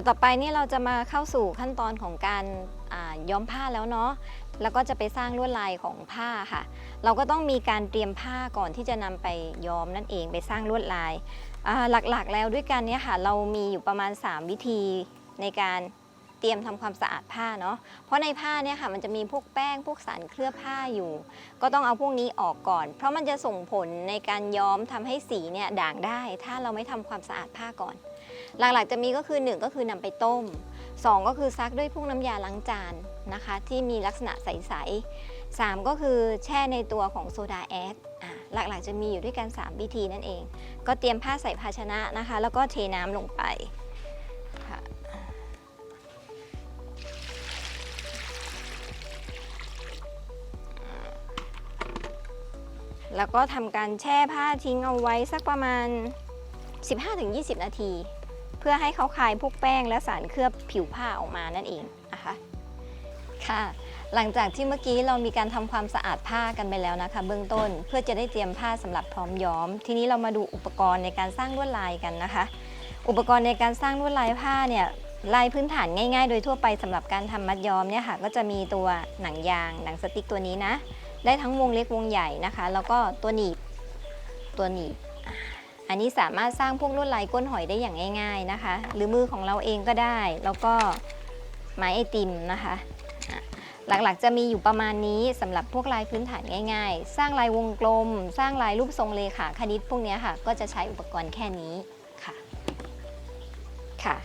ยวต่อไปนี่เราจะมาเข้าสู่ขั้นตอนของการย้อมผ้าแล้วเนาะแล้วก็จะไปสร้างลวดลายของผ้าค่ะ เราก็ต้องมีการเตรียมผ้าก่อนที่จะนำไปย้อมนั่นเองไปสร้างลวดลายหลักๆ แล้วด้วยกันเนี่ยค่ะ เรามีอยู่ประมาณ 3 วิธีในการเตรียมทำความสะอาดผ้าเนาะ เพราะในผ้าเนี่ยค่ะมันจะมีพวกแป้งพวกสารเคลือบผ้าอยู่ ก็ต้องเอาพวกนี้ออกก่อน เพราะมันจะส่งผลในการย้อมทำให้สีเนี่ยด่างได้ ถ้าเราไม่ทำความสะอาดผ้าก่อน หลักๆจะมีก็คือ 1 ก็คือนำไปต้ม 2 ก็คือซักด้วยพวกน้ำยาล้างจานนะคะ ที่มีลักษณะใสๆ3ก็คือแช่ในตัวของโซดาแอดหลักๆจะมีอยู่ด้วยกัน 3 วิธีนั่นเอง ก็เตรียมผ้าใส่ภาชนะนะคะ แล้วก็เทน้ำลงไปแล้วก็ทำการแช่ผ้าทิ้งเอาไว้สักประมาณ 15-20 นาที เพื่อให้เขาคายพวกแป้งและสารเคลือบผิวผ้าออกมานั่นเองนะคะค่ะหลังจากที่เมื่อกี้เรามีการทำความสะอาดผ้ากันไปแล้วนะคะ เบื้องต้นเพื่อจะได้เตรียมผ้าสำหรับพร้อมย้อม ทีนี้เรามาดูอุปกรณ์ในการสร้างลวดลายกันนะคะ อุปกรณ์ในการสร้างลวดลายผ้าเนี่ยลายพื้นฐานง่ายๆ โดยทั่วไปสำหรับการทำมัดย้อมเนี่ยค่ะก็จะมีตัวหนังยาง หนังสติ๊กตัวนี้นะ ได้ทั้งวงเล็กวงใหญ่นะคะ แล้วก็ตัวหนีบตัวหนีบ อันนี้สามารถสร้างพวกลวดลายก้นหอยได้อย่างง่าย ๆนะคะ หรือมือของเราเองก็ได้ แล้วก็ไม้ไอติมนะคะหลักๆ จะมีอยู่ประมาณนี้สำหรับพวกลายพื้นฐานง่ายๆ สร้างลายวงกลม สร้างลายรูปทรงเลขาคณิตพวกเนี้ยค่ะ ก็จะใช้อุปกรณ์แค่นี้ค่ะ ค่ะ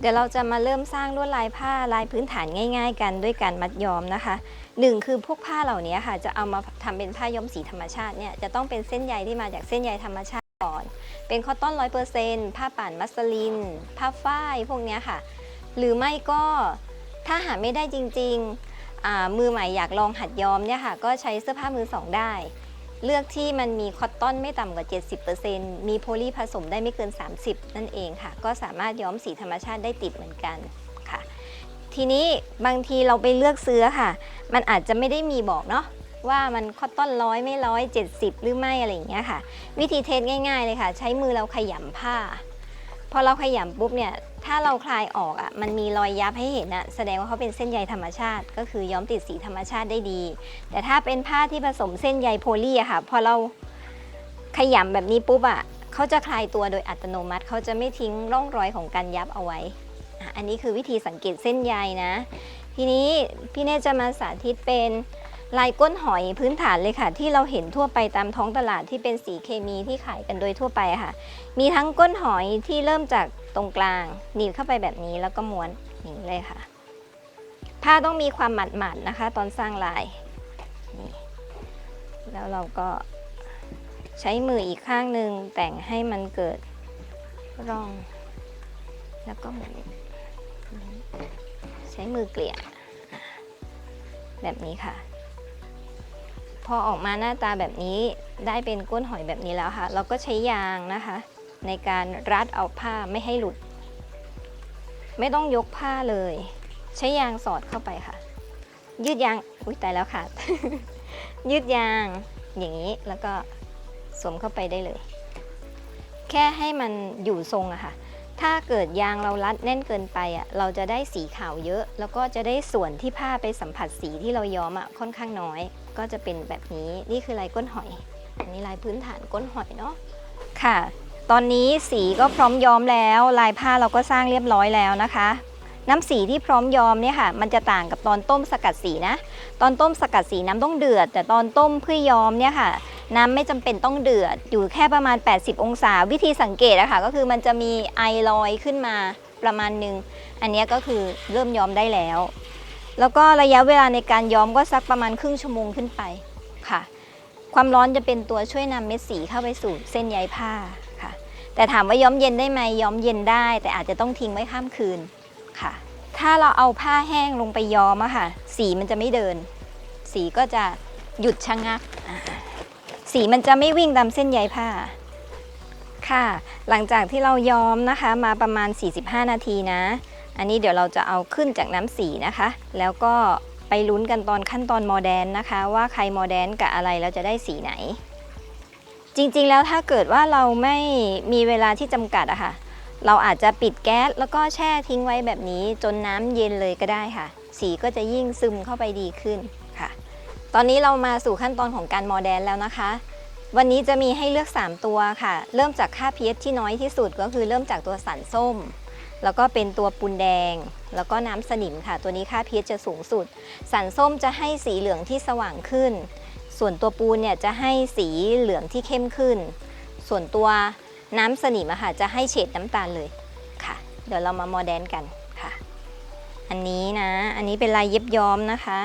เดี๋ยวเราจะมาเริ่มสร้างลวดลายผ้าลายพื้นฐานง่าย ๆ กันด้วยการมัดย้อมนะคะหนึ่งคือพวกผ้าเหล่านี้ค่ะ จะเอามาทำเป็นผ้าย้อมสีธรรมชาติเนี่ยจะต้องเป็นเส้นใยที่มาจากเส้นใยธรรมชาติ ก่อน เป็นคอตตอนร้อยเปอร์เซ็นต์ผ้าป่านมัสลิน ผ้าฝ้ายพวกนี้ค่ะ หรือไม่ก็ถ้าหาไม่ได้จริงๆ มือใหม่อยากลองหัดย้อมเนี่ยค่ะ ก็ใช้เสื้อผ้ามือสองได้ เลือกที่มันมีคอตตอนไม่ต่ำกว่า 70%มีโพลีผสมได้ไม่เกิน 30 นั่นเองค่ะ ก็สามารถย้อมสีธรรมชาติได้ติดเหมือนกันค่ะ ทีนี้บางทีเราไปเลือกซื้อค่ะ มันอาจจะไม่ได้มีบอกเนาะ ว่ามันคอตตอนร้อยไม่ร้อยเจ็ดสิบหรือไม่อะไรอย่างเงี้ยค่ะ วิธีเทสง่ายๆเลยค่ะ ใช้มือเราขยำผ้า พอเราขยำปุ๊บเนี่ยถ้าเราคลายออกอะมันมีรอยยับให้เห็นอะแสดงว่าเขาเป็นเส้นใยธรรมชาติ ก็คือย้อมติดสีธรรมชาติได้ดี แต่ถ้าเป็นผ้าที่ผสมเส้นใยโพลีอะค่ะ พอเราขยำแบบนี้ปุ๊บอะเขาจะคลายตัวโดยอัตโนมัติเขาจะไม่ทิ้งร่องรอยของการยับเอาไว้ อันนี้คือวิธีสังเกตเส้นใยนะ ทีนี้พี่เนตจะมาสาธิตเป็น ลายก้นหอยพื้นฐานเลยค่ะ ที่เราเห็นทั่วไปตามท้องตลาดที่เป็นสีเคมีที่ขายกันโดยทั่วไปค่ะ มีทั้งก้นหอยที่เริ่มจากตรงกลางหนีบเข้าไปแบบนี้แล้วก็ม้วนอย่างนี้เลยค่ะ ผ้าต้องมีความหมัดๆนะคะ ตอนสร้างลายนี่แล้วเราก็ใช้มืออีกข้างหนึ่งแต่งให้มันเกิดร่อง แล้วก็หมุนใช้มือเกลี่ยแบบนี้ค่ะ อออกมาหน้าตาแบบนี้ได้เป็นก้นหอยแบบนี้แล้วค่ะ เราก็ใช้ยางนะคะ ในการรัดเอาผ้าไม่ให้หลุด ไม่ต้องยกผ้าเลย ใช้ยางสอดเข้าไปค่ะ ยืดยางอุ้ยตายแล้วค่ะ ยืดยางอย่างนี้แล้วก็สวมเข้าไปได้เลย แค่ให้มันอยู่ทรงอะค่ะ ถ้าเกิดยางเรารัดแน่นเกินไปอะเราจะได้สีขาวเยอะ แล้วก็จะได้ส่วนที่ผ้าไปสัมผัสสีที่เราย้อมอะค่อนข้างน้อย ก็จะเป็นแบบนี้นี่คือลายก้นหอย อันนี้ลายพื้นฐานก้นหอยเนาะค่ะ ตอนนี้สีก็พร้อมย้อมแล้ว ลายผ้าเราก็สร้างเรียบร้อยแล้วนะคะ น้ำสีที่พร้อมย้อมเนี่ยค่ะ มันจะต่างกับตอนต้มสกัดสีนะ ตอนต้มสกัดสีน้ำต้องเดือด แต่ตอนต้มเพื่อย้อมเนี่ยค่ะ น้ำไม่จำเป็นต้องเดือด อยู่แค่ประมาณ 80 องศา วิธีสังเกตอะค่ะ ก็คือมันจะมีไอลอยขึ้นมาประมาณหนึ่ง อันนี้ก็คือเริ่มย้อมได้แล้ว แล้วก็ระยะเวลาในการย้อมก็สักประมาณครึ่งชั่วโมงขึ้นไปค่ะ ความร้อนจะเป็นตัวช่วยนำเม็ดสีเข้าไปสู่เส้นใยผ้าค่ะ แต่ถามว่าย้อมเย็นได้ไหมย้อมเย็นได้ แต่อาจจะต้องทิ้งไว้ข้ามคืนค่ะ ถ้าเราเอาผ้าแห้งลงไปย้อมอะค่ะ สีมันจะไม่เดิน สีก็จะหยุดชะงักอ่า สีมันจะไม่วิ่งตามเส้นใยผ้า ค่ะ หลังจากที่เราย้อมนะคะมาประมาณ 45 นาทีนะ อันนี้เดี๋ยวเราจะเอาขึ้นจากน้ำสีนะคะ แล้วก็ไปลุ้นกันตอนขั้นตอนโมเดนนะคะ ว่าใครโมเดนกับอะไรแล้วจะได้สีไหน จริงๆแล้วถ้าเกิดว่าเราไม่มีเวลาที่จำกัดอะค่ะ เราอาจจะปิดแก๊สแล้วก็แช่ทิ้งไว้แบบนี้จนน้ำเย็นเลยก็ได้ค่ะ สีก็จะยิ่งซึมเข้าไปดีขึ้น ตอนนี้เรามาสู่ขั้นตอนของการมอแดนแล้วนะคะ วันนี้จะมีให้เลือก 3 ตัวค่ะ เริ่มจากค่า pH ที่น้อยที่สุดก็คือเริ่มจากตัวสันส้ม แล้วก็เป็นตัวปูนแดง แล้วก็น้ำสนิมค่ะ ตัวนี้ค่า pH จะสูงสุด สันส้มจะให้สีเหลืองที่สว่างขึ้น ส่วนตัวปูนเนี่ยจะให้สีเหลืองที่เข้มขึ้น ส่วนตัวน้ำสนิมอะค่ะจะให้เฉดน้ำตาลเลยค่ะ เดี๋ยวเรามาโมเดลกันค่ะ อันนี้นะ อันนี้เป็นลายเย็บย้อมนะคะ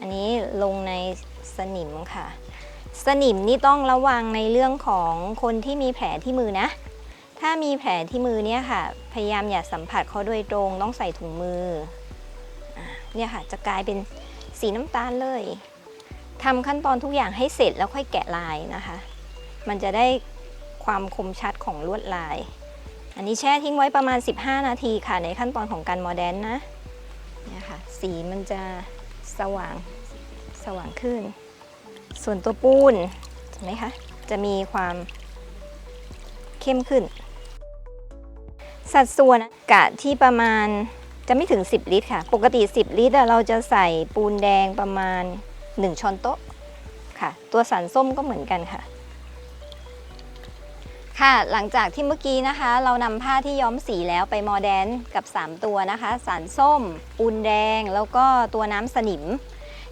อันนี้ลงในสนิมค่ะ สนิมนี่ต้องระวังในเรื่องของคนที่มีแผลที่มือนะ ถ้ามีแผลที่มือเนี่ยค่ะ พยายามอย่าสัมผัสเขาโดยตรงต้องใส่ถุงมืออเนี่ยค่ะจะกลายเป็นสีน้ำตาลเลยทำขั้นตอนทุกอย่างให้เสร็จแล้วค่อยแกะลายนะคะ มันจะได้ความคมชัดของลวดลาย อันนี้แช่ทิ้งไว้ประมาณ 15 นาทีค่ะ ในขั้นตอนของการโมเดลนะเนี่ยค่ะ สีมันจะ สว่างสว่างขึ้น ส่วนตัวปูนเห็นไหมคะ จะมีความเข้มขึ้น สัดส่วนกะที่ประมาณจะไม่ถึง 10 ลิตรค่ะ ปกติ 10 ลิตรเราจะใส่ปูนแดงประมาณ 1 ช้อนโต๊ะค่ะ ตัวสันส้มก็เหมือนกันค่ะ ค่ะ หลังจากที่เมื่อกี้นะคะ เรานำผ้าที่ย้อมสีแล้วไปมอแดนกับ 3 ตัวนะคะ สารส้ม ปูนแดง แล้วก็ตัวน้ำสนิม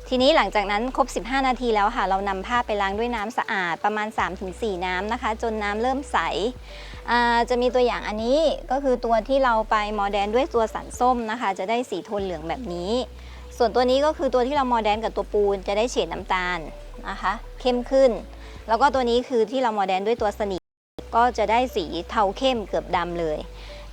ทีนี้หลังจากนั้นครบ 15 นาทีแล้วค่ะ เรานำผ้าไปล้างด้วยน้ำสะอาดประมาณ 3-4 น้ำนะคะ จนน้ำเริ่มใสจะมีตัวอย่างอันนี้ก็คือตัวที่เราไปมอแดนด้วยตัวสันส้มนะคะ จะได้สีโทนเหลืองแบบนี้ ส่วนตัวนี้ก็คือตัวที่เรามอแดนกับตัวปูนจะได้เฉดน้ำตาลนะคะ เข้มขึ้น แล้วก็ตัวนี้คือที่เรามอแดนด้วยตัวสนิม ก็จะได้สีเทาเข้มเกือบดำเลย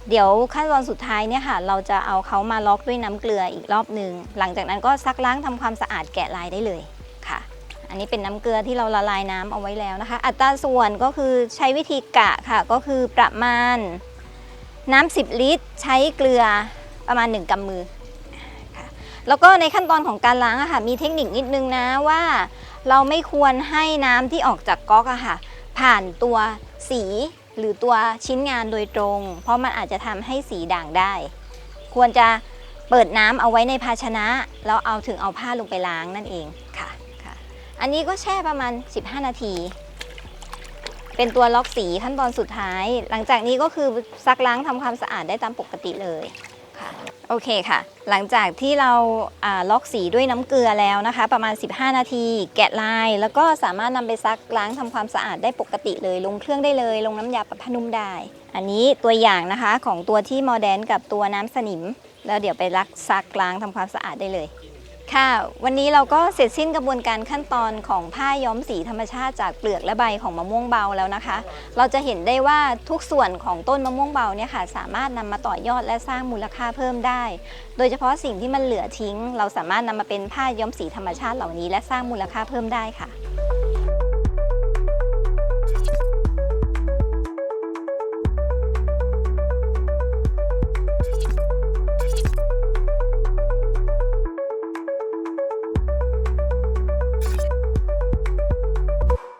เดี๋ยวขั้นตอนสุดท้ายเนี่ยค่ะ เราจะเอาเขามาล็อกด้วยน้ำเกลืออีกรอบหนึ่งหลังจากนั้นก็ซักล้างทำความสะอาดแกะลายได้เลยค่ะ อันนี้เป็นน้ำเกลือที่เราละลายน้ำเอาไว้แล้วนะคะ อัตราส่วนก็คือใช้วิธีกะค่ะก็คือประมาณน้ำ10 ลิตร ใช้เกลือประมาณ 1กำมือแล้วก็ในขั้นตอนของการล้างอะค่ะมีเทคนิคนิดนึงนะว่า เราไม่ควรให้น้ำที่ออกจากก๊อกอะค่ะ ผ่านตัว สีหรือตัวชิ้นงานโดยตรง เพราะมันอาจจะทำให้สีด่างได้ ควรจะเปิดน้ำเอาไว้ในภาชนะ แล้วเอาถึงเอาผ้าลงไปล้างนั่นเองค่ะค่ะ อันนี้ก็แช่ประมาณ 15 นาที เป็นตัวล็อกสีขั้นตอนสุดท้าย หลังจากนี้ก็คือซักล้างทำความสะอาดได้ตามปกติเลยค่ะ โอเคค่ะ หลังจากที่เราล็อกสีด้วยน้ำเกลือแล้วนะคะ ประมาณ 15 นาที แกะลาย แล้วก็สามารถนำไปซักล้างทำความสะอาดได้ปกติเลย ลงเครื่องได้เลย ลงน้ำยาปรับผ้านุ่มได้ อันนี้ตัวอย่างนะคะของตัวที่มอเดนกับตัวน้ำสนิม แล้วเดี๋ยวไปรักซักล้างทำความสะอาดได้เลย ค่ะ วันนี้เราก็เสร็จสิ้นกระบวนการขั้นตอนของผ้าย้อมสีธรรมชาติจากเปลือกและใบของมะม่วงเบาแล้วนะคะ เราจะเห็นได้ว่าทุกส่วนของต้นมะม่วงเบาเนี่ยค่ะ สามารถนำมาต่อยอดและสร้างมูลค่าเพิ่มได้ โดยเฉพาะสิ่งที่มันเหลือทิ้ง เราสามารถนำมาเป็นผ้าย้อมสีธรรมชาติเหล่านี้ และสร้างมูลค่าเพิ่มได้ค่ะ